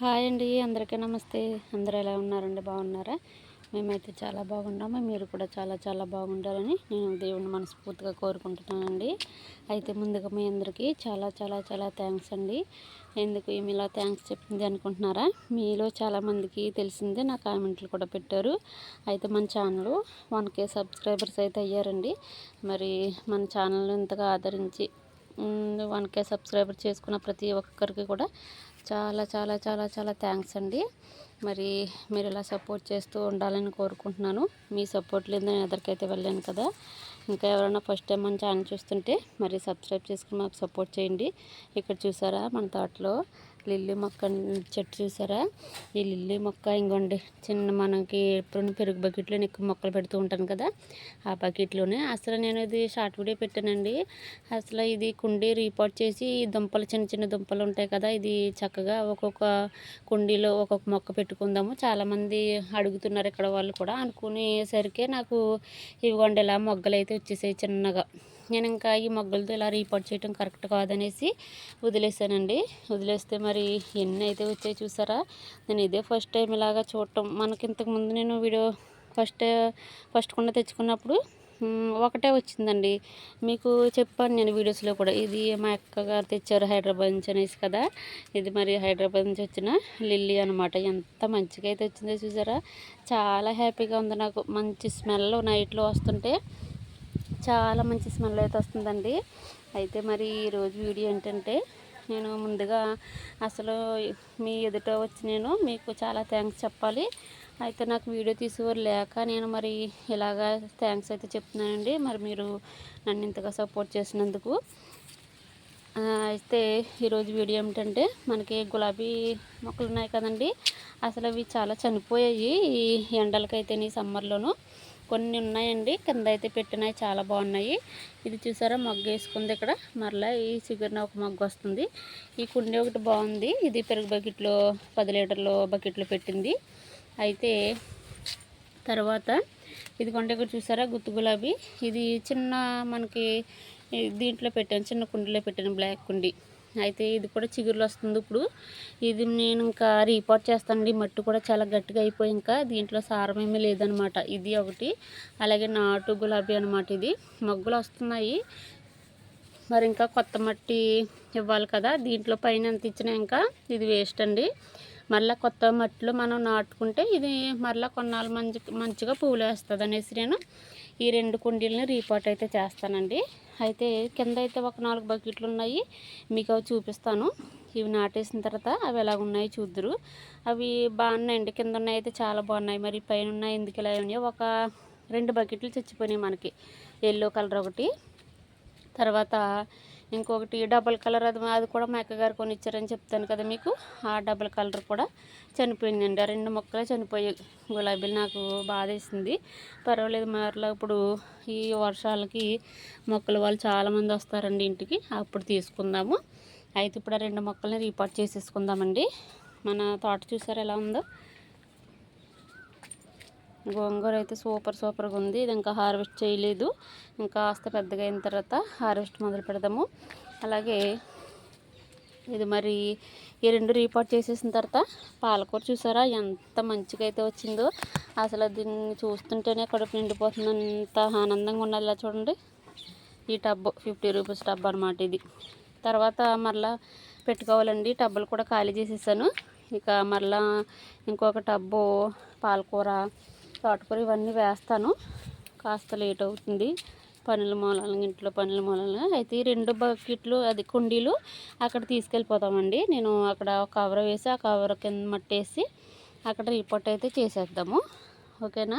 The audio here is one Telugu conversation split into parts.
హాయ్ అండి అందరికీ నమస్తే. అందరూ ఎలా ఉన్నారండి? బాగున్నారా? మేమైతే చాలా బాగున్నాము. మీరు కూడా చాలా చాలా బాగుండాలని నేను దేవుని మనస్ఫూర్తిగా కోరుకుంటున్నానండి. అయితే ముందుగా మీ అందరికీ చాలా చాలా చాలా థ్యాంక్స్ అండి. ఎందుకు ఏమి ఇలా థ్యాంక్స్ చెప్పింది అనుకుంటున్నారా? మీలో చాలామందికి తెలిసిందే నా కామెంట్లు కూడా పెట్టారు. అయితే మన ఛానల్ వన్ కే సబ్స్క్రైబర్స్ అయితే అయ్యారండి. మరి మన ఛానల్ ఇంతగా ఆదరించి వన్ కే సబ్స్క్రైబర్ చేసుకున్న ప్రతి ఒక్కరికి కూడా చాలా చాలా చాలా చాలా థ్యాంక్స్ అండి. మరి మీరు ఇలా సపోర్ట్ చేస్తూ ఉండాలని కోరుకుంటున్నాను. మీ సపోర్ట్ లేదు నేను ఎదరికైతే వెళ్ళాను కదా. ఇంకా ఎవరైనా ఫస్ట్ టైం మన ఛానల్ చూస్తుంటే మరి సబ్స్క్రైబ్ చేసుకుని మాకు సపోర్ట్ చేయండి. ఇక్కడ చూసారా మన తోటలో లిల్లీ మొక్క చెట్టు చూసారా? ఈ లిల్లీ మొక్క ఇంకోండి చిన్న మనకి ఎప్పుడు పెరుగు బకెట్లో ఎక్కువ మొక్కలు పెడుతూ ఉంటాను కదా ఆ బకెట్లోనే. అసలు నేను ఇది షార్ట్ వీడియో పెట్టానండి. అసలు ఇది కుండీ రీపోర్ట్ చేసి దుంపలు చిన్న చిన్న దుంపలు ఉంటాయి కదా ఇది చక్కగా ఒక్కొక్క కుండీలో ఒక్కొక్క మొక్క పెట్టుకుందాము. చాలామంది అడుగుతున్నారు ఇక్కడ వాళ్ళు కూడా అనుకునేసరికి నాకు ఇవిగోండి ఇలా మొగ్గలు అయితే వచ్చేసాయి చిన్నగా. నేను ఇంకా ఈ మొగ్గలతో ఇలా రీపోర్ట్ చేయటం కరెక్ట్ కాదనేసి వదిలేసానండి. వదిలేస్తే మరి ఎన్ని అయితే వచ్చాయి చూసారా? నేను ఇదే ఫస్ట్ టైం ఇలాగా చూడటం. మనకి ఇంతకుముందు నేను వీడియో ఫస్ట్ ఫస్ట్ కుండా తెచ్చుకున్నప్పుడు ఒకటే వచ్చిందండి. మీకు చెప్పాను నేను వీడియోస్లో కూడా. ఇది మా అక్క గారు తెచ్చారు హైదరాబాద్ నుంచి అనేసి కదా? ఇది మరి హైదరాబాద్ నుంచి వచ్చిన లిల్లీ అనమాట ఎంత మంచిగా అయితే వచ్చిందో చూసారా? చాలా హ్యాపీగా ఉంది నాకు. మంచి స్మెల్ నైట్లో వస్తుంటే. చాలా మంచి స్మెల్ అయితే వస్తుందండి. అయితే మరి ఈరోజు వీడియో ఏంటంటే నేను ముందుగా అసలు మీ ఎదుట వచ్చి నేను మీకు చాలా థ్యాంక్స్ చెప్పాలి. అయితే నాకు వీడియో తీసేవారు లేక నేను మరి ఇలాగా థ్యాంక్స్ అయితే చెప్తున్నానండి. మరి మీరు నన్ను ఇంతగా సపోర్ట్ చేసినందుకు. అయితే ఈరోజు వీడియో ఏమిటంటే మనకి గులాబీ మొక్కలు ఉన్నాయి కదండి. అసలు అవి చాలా చనిపోయాయి ఈ ఎండలకైతే ఈ సమ్మర్లోనూ. కొన్ని ఉన్నాయండి. కింద అయితే పెట్టినాయి చాలా బాగున్నాయి. ఇది చూసారా? మగ్గు వేసుకుంది ఇక్కడ. మరలా ఈ చిగురిన ఒక మగ్గు వస్తుంది. ఈ కుండీ ఒకటి బాగుంది. ఇది పెరుగు బకెట్లో పది లీటర్లు బకెట్లో పెట్టింది. అయితే తర్వాత ఇది కొండ ఇక్కడ చూసారా? గుత్తు గులాబీ. ఇది చిన్న మనకి దీంట్లో పెట్టాను. చిన్న కుండీలో పెట్టాను. బ్లాక్ కుండీ. అయితే ఇది కూడా చిగురులు వస్తుంది. ఇప్పుడు ఇది నేను ఇంకా రీపోర్ట్ చేస్తానండి. మట్టి కూడా చాలా గట్టిగా అయిపోయి ఇంకా దీంట్లో సారం ఏమీ లేదనమాట. ఇది ఒకటి. అలాగే నాటు గులాబీ అనమాట ఇది. మొగ్గులు వస్తున్నాయి. మరి ఇంకా కొత్త మట్టి ఇవ్వాలి కదా. దీంట్లో పైన ఎంత ఇచ్చినా ఇంకా ఇది వేస్ట్ అండి. మళ్ళీ కొత్త మట్టిలో మనం నాటుకుంటే ఇది మళ్ళీ కొన్నాళ్ళు మంచి మంచిగా పూలు వేస్తుంది అనేసి నేను ఈ రెండు కుండీలని రీపోర్ట్ అయితే చేస్తానండి. అయితే కింద అయితే ఒక నాలుగు బకెట్లు ఉన్నాయి. మీకు అవి చూపిస్తాను. ఇవి నాటేసిన తర్వాత అవి ఎలా ఉన్నాయి చూద్దరు. అవి బాగున్నాయండి. కింద ఉన్నాయి అయితే చాలా బాగున్నాయి. మరి పైన ఉన్నాయి. ఎందుకు ఇలా ఉన్నాయి? ఒక రెండు బకెట్లు చచ్చిపోయినాయి మనకి. ఎల్లో కలర్ ఒకటి. తర్వాత ఇంకొకటి డబల్ కలర్ అది అది కూడా మా అక్కగారు కొని ఇచ్చారని చెప్తాను కదా మీకు. ఆ డబల్ కలర్ కూడా చనిపోయిందండి. ఆ రెండు మొక్కలే చనిపోయాయి. గులాబీలు నాకు బాధేసింది పర్వాలేదు మరలా ఇప్పుడు ఈ వర్షాలకి మొక్కలు వాళ్ళు చాలామంది వస్తారండి ఇంటికి. అప్పుడు తీసుకుందాము. అయితే ఇప్పుడు ఆ రెండు మొక్కల్ని రీపాట్ చేసేసుకుందామండి. మన తోట చూసారు ఎలా ఉందో? గోంగూర అయితే సూపర్ సూపర్గా ఉంది. ఇది ఇంకా హార్వెస్ట్ చేయలేదు. ఇంకా కాస్త పెద్దగా అయిన తర్వాత హార్వెస్ట్ మొదలు పెడదాము. అలాగే ఇది మరి ఈ రెండు రీపోర్ట్ చేసేసిన తర్వాత పాలకూర చూసారా? ఎంత మంచిగా అయితే వచ్చిందో. అసలు దీన్ని చూస్తుంటేనే కడుపు నిండిపోతుంది. అంత ఆనందంగా ఉండాలి. చూడండి. ఈ టబ్ ఫిఫ్టీ రూపీస్ టబ్ అనమాట ఇది. తర్వాత మరలా పెట్టుకోవాలండి. టబ్బులు కూడా ఖాళీ చేసేసాను. ఇక మరలా ఇంకొక టబ్బు పాలకూర తోటకూర ఇవన్నీ వేస్తాను. కాస్త లేట్ అవుతుంది. పనుల మూలాలు ఇంట్లో పనుల మూలాలు అయితే ఈ రెండు బకెట్లు అది కుండీలు అక్కడ తీసుకెళ్ళిపోతామండి. నేను అక్కడ కవర్ వేసి ఆ కవర్ కింద మట్టేసి అక్కడ రిపోర్ట్ అయితే చేసేద్దాము. ఓకేనా?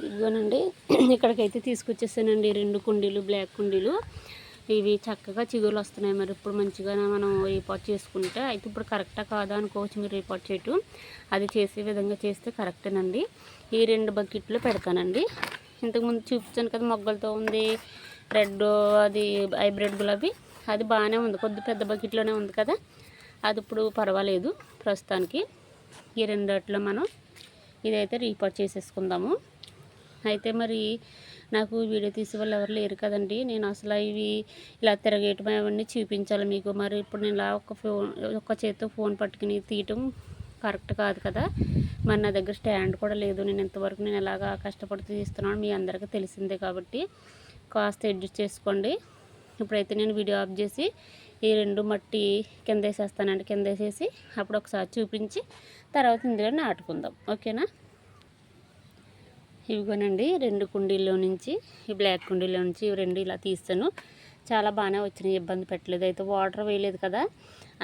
ఇదిగోనండి. ఇక్కడికైతే తీసుకొచ్చేసానండి రెండు కుండీలు బ్లాక్ కుండీలు. ఇవి చక్కగా చిగురులు వస్తున్నాయి మరి ఇప్పుడు మంచిగా మనం రిపోర్ట్ చేసుకుంటే అయితే ఇప్పుడు కరెక్టా కాదా అనుకోవచ్చు మీరు రిపోర్ట్ చేయటం. అది చేసే విధంగా చేస్తే కరెక్టేనండి. ఈ రెండు బకెట్లు పెడతానండి. ఇంతకుముందు చూపించాను కదా మొగ్గలతో ఉంది రెడ్ అది హైబ్రిడ్ గులాబీ. అది బాగానే ఉంది. కొద్ది పెద్ద బకెట్లోనే ఉంది కదా. అది ఇప్పుడు పర్వాలేదు ప్రస్తుతానికి. ఈ రెండిట్లో మనం ఇదైతే రీపోర్ట్ చేసేసుకుందాము. అయితే మరి నాకు వీడియో తీసే వాళ్ళు ఎవరు లేరు కదండి. నేను అసలు ఇవి ఇలా తిరగేయటం అవన్నీ చూపించాలి మీకు. మరి ఇప్పుడు నేను ఇలా ఒక ఫోన్ ఒక చేతితో ఫోన్ పట్టుకుని తీయటం కరెక్ట్ కాదు కదా. మరి నా దగ్గర స్టాండ్ కూడా లేదు. నేను ఇంతవరకు నేను ఎలాగా కష్టపడుతూ తీస్తున్నాను మీ అందరికీ తెలిసిందే కాబట్టి కాస్త అడ్జస్ట్ చేసుకోండి. ఇప్పుడైతే నేను వీడియో ఆఫ్ చేసి ఈ రెండు మట్టి కింద వేసేస్తానండి. కింద వేసేసి అప్పుడు ఒకసారి చూపించి తర్వాత ఇందులో నాటుకుందాం. ఓకేనా? ఇవిగోనండి రెండు కుండీల్లో నుంచి ఈ బ్లాక్ కుండీలో నుంచి ఇవి రెండు ఇలా తీస్తాను. చాలా బాగానే వచ్చినాయి ఇబ్బంది పెట్టలేదు. అయితే వాటర్ వేయలేదు కదా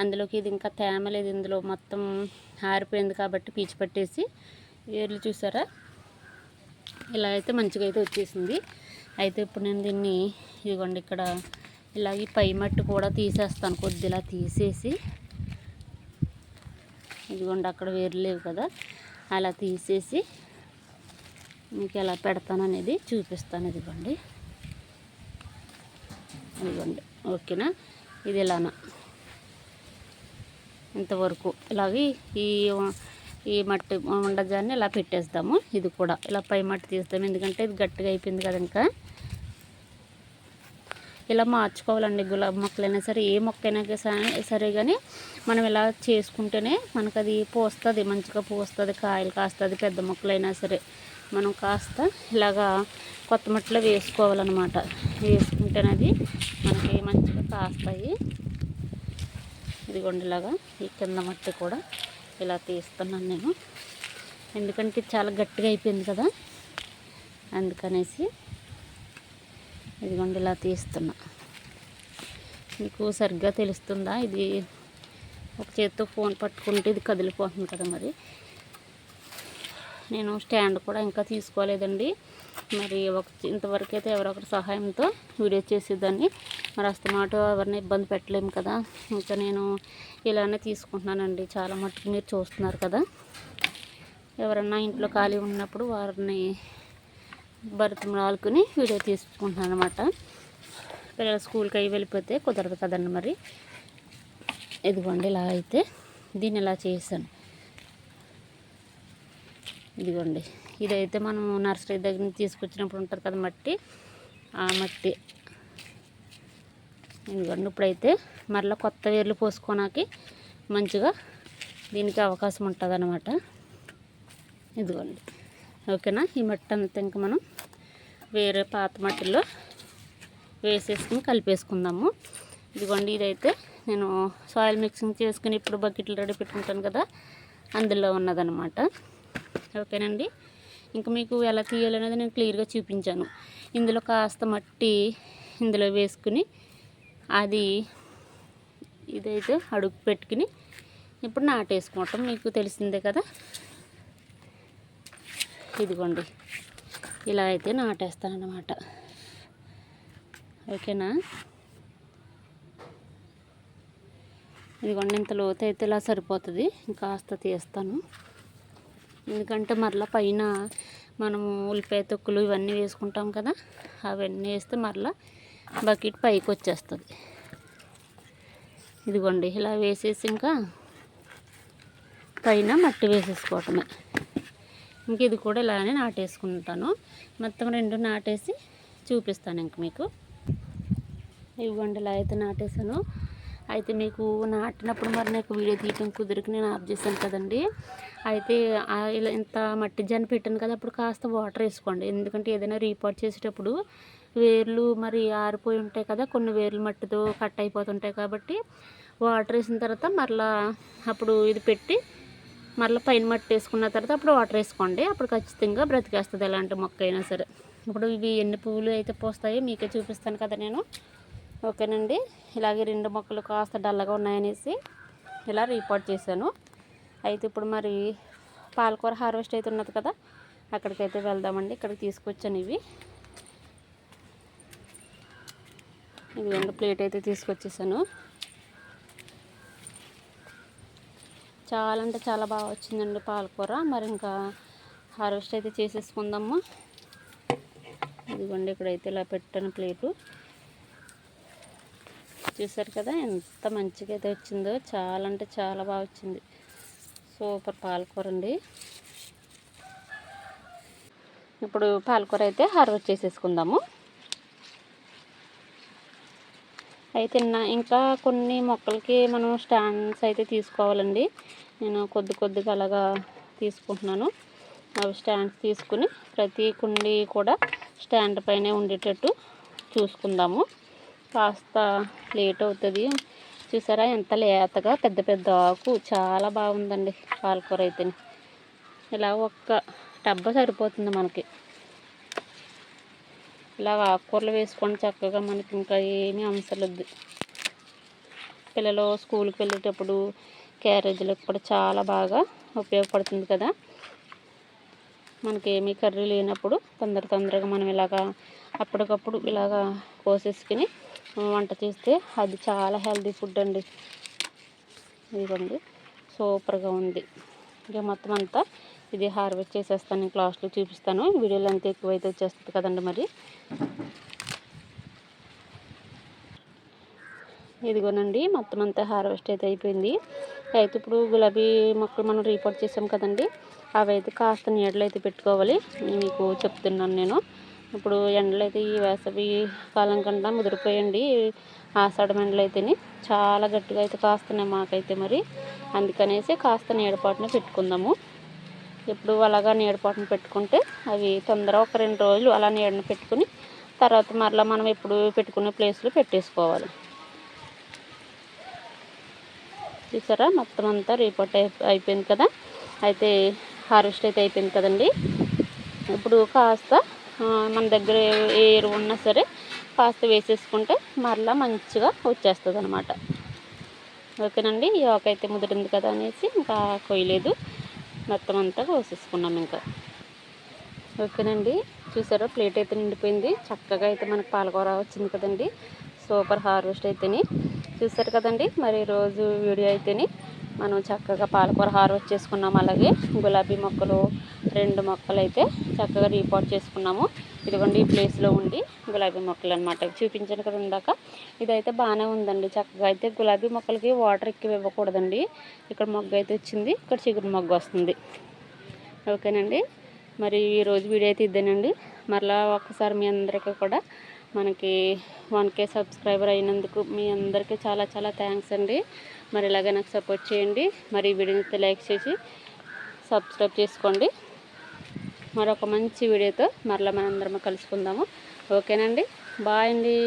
అందులోకి ఇది ఇంకా తేమ లేదు ఇందులో మొత్తం ఆరిపోయింది కాబట్టి పీచు పట్టేసి వేర్లు చూసారా? ఇలా అయితే మంచిగా అయితే వచ్చేసింది. అయితే ఇప్పుడు నేను దీన్ని ఇదిగోండి ఇక్కడ ఇలాగే పై మట్టి కూడా తీసేస్తాను. కొద్దిలా తీసేసి ఇదిగోండి అక్కడ వేరు లేవు కదా అలా తీసేసి మీకు ఎలా పెడతాను అనేది చూపిస్తాను ఇదిగోండి. ఇదిగోండి. ఓకేనా? ఇది ఇలానా? ఇంతవరకు ఇలాగే ఈ ఈ మట్టి ఉండజాన్ని ఇలా పెట్టేస్తాము ఇది కూడా ఇలా పై మట్టి తీస్తాము ఎందుకంటే ఇది గట్టిగా అయిపోయింది కదా ఇంకా. ఇలా మార్చుకోవాలండి. గులాబీ మొక్కలైనా సరే ఏ మొక్కైనా సరే కానీ మనం ఇలా చేసుకుంటేనే మనకు అది పోస్తుంది మంచిగా పోస్తుంది కాయలు కాస్తుంది పెద్ద మొక్కలైనా సరే. మనం కాస్త ఇలాగా కొత్త మట్టిలో వేసుకోవాలన్నమాట. వేసుకుంటేనే అది మనకి మంచిగా కాస్తాయి. ఇదిగోండి ఇలాగా ఈ కింద మట్టి కూడా ఇలా తీస్తున్నాను నేను. ఎందుకంటే చాలా గట్టిగా అయిపోయింది కదా. అందుకనేసి ఇదిగోండి ఇలా తీస్తున్నా. మీకు సరిగ్గా తెలుస్తుందా? ఇది ఒక చేత్తో ఫోన్ పట్టుకుంటే ఇది కదిలిపోతుంది కదా మరి. నేను స్టాండ్ కూడా ఇంకా తీసుకోలేదండి. మరి ఒక ఇంతవరకు అయితే ఎవరొకరి సహాయంతో వీడియో చేసేదాన్ని. మరి అస్తమాటో ఎవరిని ఇబ్బంది పెట్టలేము కదా. ఇంకా నేను ఇలానే తీసుకుంటున్నానండి. చాలా మట్టుకు మీరు చూస్తున్నారు కదా. ఎవరన్నా ఇంట్లో ఖాళీ ఉన్నప్పుడు వారిని భరతమాలుకుని వీడియో తీసుకుంటున్నాను అనమాట పిల్లలు స్కూల్కి అవి వెళ్ళిపోతే కుదరదు కదండి మరి. ఇదిగోండి ఇలా అయితే దీన్ని ఇలా చేశాను. ఇదిగోండి. ఇదైతే మనం నర్సరీ దగ్గర నుంచి తీసుకొచ్చినప్పుడు ఉంటుంది కదా మట్టి? ఆ మట్టి. ఇదిగోండి. ఇప్పుడైతే మరలా కొత్త వేర్లు పోసుకోనాకి మంచిగా దీనికి అవకాశం ఉంటుంది అన్నమాట ఇదిగోండి. ఓకేనా? ఈ మట్టి అంతా ఇంకా మనం వేరే పాత మట్టిలో వేసేసుకుని కలిపేసుకుందాము. ఇదిగోండి. ఇదైతే నేను సాయిల్ మిక్సింగ్ చేసుకుని ఇప్పుడు బకెట్లు రెడీ పెట్టుకుంటాను కదా? అందులో ఉన్నదనమాట ఓకేనండి. ఇంకా మీకు ఎలా తీయాలనేది నేను క్లియర్గా చూపించాను. ఇందులో కాస్త మట్టి ఇందులో వేసుకుని అది ఇదైతే అడుగు పెట్టుకుని ఇప్పుడు నాటేసుకోవటం మీకు తెలిసిందే కదా. ఇదిగోండి. ఇలా అయితే నాటేస్తానమాట ఓకేనా? ఇదిగోండి ఇంత లోతు అయితే ఇలా సరిపోతుంది. ఇంకాస్త తీస్తాను. ఎందుకంటే మరలా పైన మనము ఉల్లిపాయ తొక్కులు ఇవన్నీ వేసుకుంటాం కదా అవన్నీ వేస్తే మరలా బకెట్ పైకి వచ్చేస్తుంది. ఇదిగోండి ఇలా వేసేసి ఇంకా పైన మట్టి వేసేసుకోవటమే. ఇంక ఇది కూడా ఇలానే నాటేసుకుంటాను. మొత్తం రెండు నాటేసి చూపిస్తాను ఇంక మీకు. ఇవ్వండి ఇలా అయితే నాటేసాను అయితే మీకు నాటినప్పుడు మరి నాకు వీడియో తీయటం కుదిరికి నేను ఆఫ్ చేశాను కదండి. అయితే ఇలా ఇంత మట్టి జన పెట్టాను కదా అప్పుడు కాస్త వాటర్ వేసుకోండి. ఎందుకంటే ఏదైనా రీపాట్ చేసేటప్పుడు వేర్లు మరి ఆరిపోయి ఉంటాయి కదా కొన్ని వేర్లు మట్టితో కట్ అయిపోతుంటాయి కాబట్టి వాటర్ వేసిన తర్వాత మరలా అప్పుడు ఇది పెట్టి మరలా పైన మట్టి వేసుకున్న తర్వాత అప్పుడు వాటర్ వేసుకోండి. అప్పుడు ఖచ్చితంగా బ్రతికేస్తుంది ఎలాంటి మొక్క అయినా సరే. ఇప్పుడు ఇవి ఎన్ని పువ్వులు అయితే పోస్తాయో మీకే చూపిస్తాను కదా నేను. ఓకేనండి. ఇలాగే రెండు మొక్కలు కాస్త డల్లగా ఉన్నాయనేసి ఇలా రిపోర్ట్ చేశాను. అయితే ఇప్పుడు మరి పాలకూర హార్వెస్ట్ అయితే ఉన్నది కదా అక్కడికైతే వెళ్దామండి. ఇక్కడికి తీసుకొచ్చాను ఇవి. ఇది రెండు ప్లేట్ అయితే తీసుకొచ్చేసాను. చాలా అంటే చాలా బాగా వచ్చిందండి పాలకూర. మరి ఇంకా హార్వెస్ట్ అయితే చేసేసుకుందాము. ఇదిగోండి ఇక్కడైతే ఇలా పెట్టాను ప్లేటు. చూసారు కదా ఎంత మంచిగా అయితే వచ్చిందో చాలా అంటే చాలా బాగా వచ్చింది. సూపర్ పాలకూర అండి. ఇప్పుడు పాలకూర అయితే హార్వెస్ట్ చేసేసుకుందాము. అయితే నా- ఇంకా కొన్ని మొక్కలకి మనం స్టాండ్స్ అయితే తీసుకోవాలండి. నేను కొద్ది కొద్దిగా అలాగా తీసుకుంటున్నాను. అవి స్టాండ్స్ తీసుకుని ప్రతి కుండీ కూడా స్టాండ్ పైనే ఉండేటట్టు చూసుకుందాము. కాస్త లేట్ అవుతుంది. చూసారా ఎంత లేతగా పెద్ద పెద్ద ఆకు. చాలా బాగుందండి పాలకూర అయితే ఇలా ఒక్క టబ్బ సరిపోతుంది మనకి. ఇలా ఆకుకూరలు వేసుకోండి చక్కగా మనకి ఇంకా ఏమీ అవసరం పిల్లలు స్కూల్కి వెళ్ళేటప్పుడు క్యారేజీలకు కూడా చాలా బాగా ఉపయోగపడుతుంది కదా. మనకి ఏమీ కర్రీ లేనప్పుడు తొందర తొందరగా మనం ఇలాగా అప్పటికప్పుడు ఇలాగా కోసేసుకుని వంట చేస్తే అది చాలా హెల్దీ ఫుడ్ అండి. ఇదిగోండి సూపర్గా ఉంది. ఇక మొత్తం అంతా ఇది హార్వెస్ట్ చేసేస్తాను నేను లాస్ట్లో చూపిస్తాను. వీడియోలో అంత ఎక్కువైతే వచ్చేస్తుంది కదండి మరి. ఇదిగోనండి మొత్తం అంతా హార్వెస్ట్ అయితే అయిపోయింది. అయితే ఇప్పుడు గులాబీ మొక్కలు మనం రిపోర్ట్ చేసాం కదండి అవి అయితే కాస్త నీడలు అయితే పెట్టుకోవాలి. మీకు చెప్తున్నాను నేను. ఇప్పుడు ఎండలు అయితే ఈ వేసవి కాలం కన్నా ముదిరిపోయండి. ఆషాఢ ఎండలు అయితేని చాలా గట్టిగా అయితే కాస్తున్నాయి మాకైతే మరి. అందుకనేసి కాస్త నీడపాటున పెట్టుకుందాము. ఎప్పుడు అలాగా నీడపాటున పెట్టుకుంటే అవి తొందర ఒక రెండు రోజులు అలా నీడను పెట్టుకుని తర్వాత మరలా మనం ఎప్పుడు పెట్టుకునే ప్లేస్లో పెట్టేసుకోవాలి. చూసారా? మొత్తం అంతా రిపోర్ట్ అయిపోయింది కదా? అయితే హార్వెస్ట్ అయితే అయిపోయింది కదండి. ఇప్పుడు కాస్త మన దగ్గర ఏ- ఎరువు ఉన్నా సరే కాస్త వేసేసుకుంటే మరలా మంచిగా వచ్చేస్తుంది అనమాట ఓకేనండి? ఈ ఆకు అయితే ముదిరింది కదా అనేసి ఇంకా కొయ్యలేదు. మొత్తం అంతా కోసేసుకున్నాం ఇంకా. ఓకేనండి? చూసారా? ప్లేట్ అయితే నిండిపోయింది. చక్కగా అయితే మనకు పాలకూర వచ్చింది కదండి. సూపర్ హార్వెస్ట్ అయితేని. చూసారు కదండి? మరి రోజు వీడియో అయితేని మనం చక్కగా పాలకూర హార్వెస్ట్ చేసుకున్నాం. అలాగే గులాబీ మొక్కలు రెండు మొక్కలు అయితే చక్కగా రీపోర్ట్ చేసుకున్నాము. ఇదిగోండి ఈ ప్లేస్లో ఉండి గులాబీ మొక్కలు అనమాట చూపించాను కదా ఇందాక. ఇదైతే బాగానే ఉందండి చక్కగా. అయితే గులాబీ మొక్కలకి వాటర్ ఎక్కువ ఇవ్వకూడదండి. ఇక్కడ మొగ్గ అయితే వచ్చింది ఇక్కడ చిగురు మొగ్గ వస్తుంది. ఓకేనండి. మరి ఈరోజు వీడియో అయితే ఇద్దానండి మరలా ఒక్కసారి మీ అందరికీ కూడా మనకి వన్ కే సబ్స్క్రైబర్ అయినందుకు మీ అందరికీ చాలా చాలా థ్యాంక్స్ అండి. మరి ఇలాగే నాకు సపోర్ట్ చేయండి. మరి ఈ వీడియోని అయితే లైక్ చేసి సబ్స్క్రైబ్ చేసుకోండి. మరొక మంచి వీడియోతో మరలా మనందరం కలుసుకుందాము. ఓకేనండి? బాయ్ అండి.